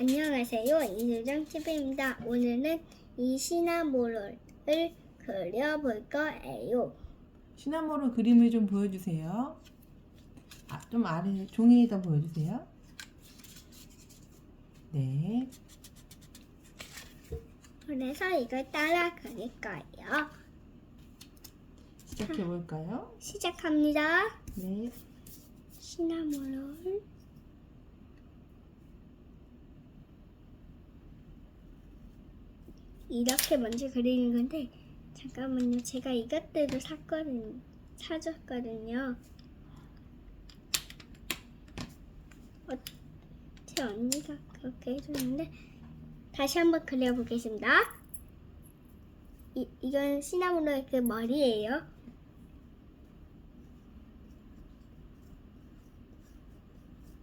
안녕하세요. 이수정 TV입니다. 오늘은 이 시나모롤을 그려볼 거예요. 시나모롤 그림을 좀 보여주세요. 아, 좀 아래 종이에다 보여주세요. 네. 그래서 이걸 따라 그릴 거예요. 시작해 볼까요? 시작합니다. 네. 시나모롤 이렇게 먼저 그리는 건데 잠깐만요. 제가 이것들을 샀거든 사줬거든요. 어, 제 언니가 그렇게 해줬는데 다시 한번 그려보겠습니다. 이, 이건 시나모롤의 그 머리예요.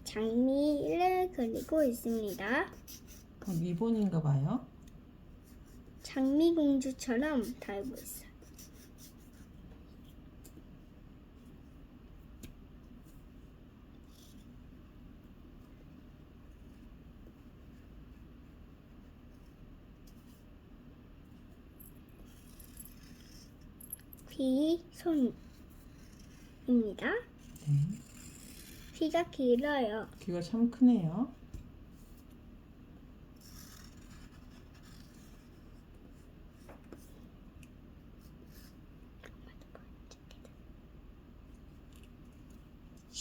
장미를 그리고 있습니다. 그 리본인가 봐요. 장미공주처럼 달고 있어요. 귀, 손입니다. 네. 귀가 길어요. 귀가 참 크네요.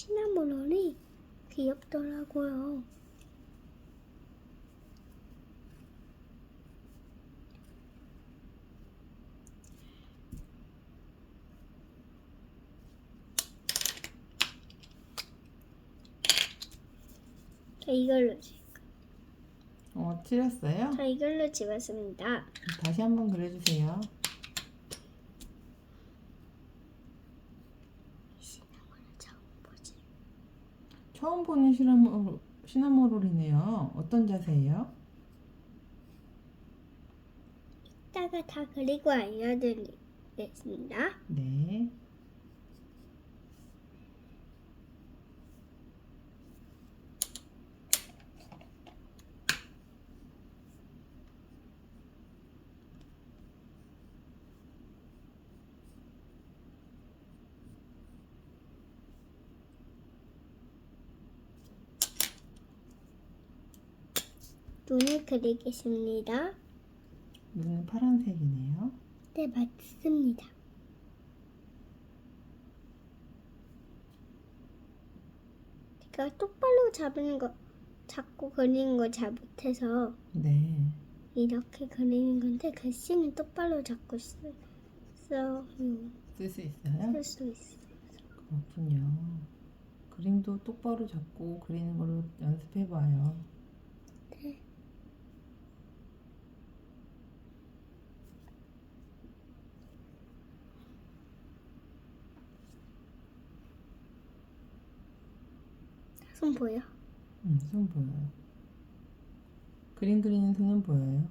시나모롤이 귀엽더라고요. 저 이걸로 지- 어, 칠했어요? 저 이걸로 집었습니다. 다시 한번 그려주세요. 시나모롤 처음 보지. 처음 보는 시나모롤, 시나모롤이네요. 어떤 자세예요? 이따가 다 그리고 알려드리겠습니다. 네. 눈을 그리겠습니다. 눈은 파란색이네요. 네, 맞습니다. 제가 똑바로 잡는 거, 잡고 그리는 거 잘 못해서 네. 이렇게 그리는 건데 글씨는 똑바로 잡고 써, 써, 음, 쓸수 있어요? 쓸 수 있어요. 그렇군요. 그림도 똑바로 잡고 그리는 걸로 연습해봐요. 네. 손 보여? 응, 손 보여요. 그림 그리는 손은 보여요?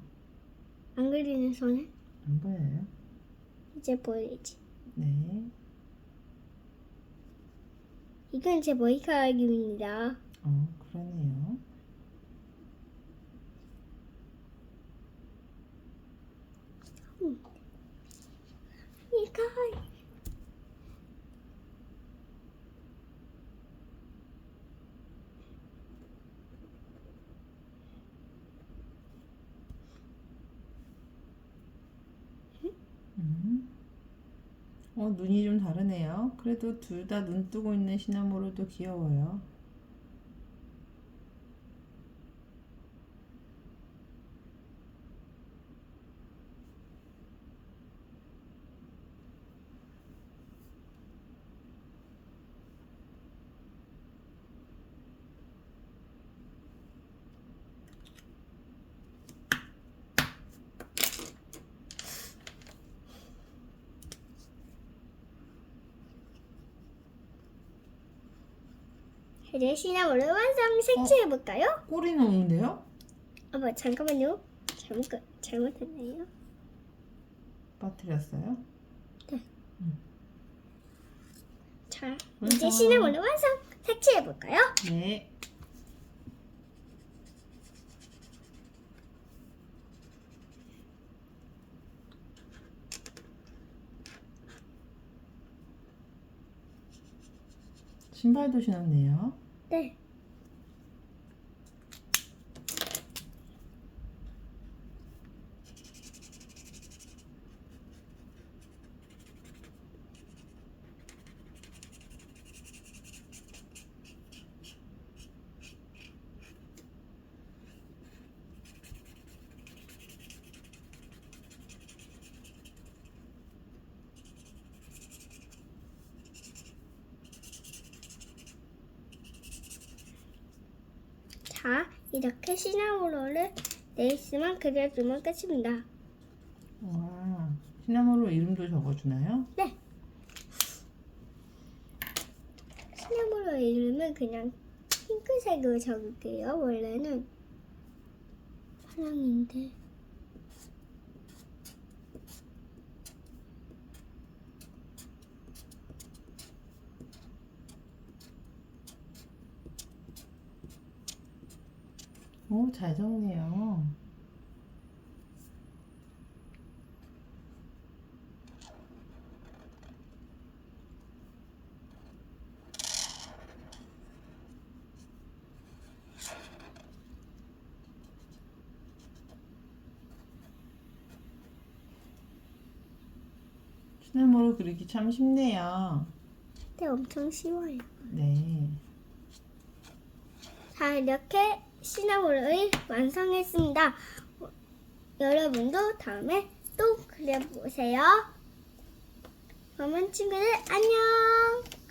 안 그리는 손은 안 보여요? 이제 보이지. 네. 이건 제 머리카락입니다. 어, 그러네요. 이거 음. 어, 눈이 좀 다르네요. 그래도 둘 다 눈 뜨고 있는 시나모롤도 귀여워요. 이제 시나몬을 완성 색칠해볼까요? 어? 꼬리는 없는데요? 어머 잠깐만요. 잘못 그, 잘못했네요. 빠뜨렸어요? 네. 음. 자 이제 시나몬을 완성 색칠해볼까요? 네. 신발도 신었네요. 네. 자, 이렇게 시나모로를 네이스만 그려주면 끝입니다. 와, 시나모로 이름도 적어주나요? 네. 시나모로 이름은 그냥 핑크색으로 적을게요. 원래는 파랑인데. 오, 잘 적네요. 시나모로 그리기 참 쉽네요. 근데 엄청 쉬워요. 네. 자, 이렇게 시나모로를 완성했습니다. 어, 여러분도 다음에 또 그려보세요. 그러면 친구들 안녕!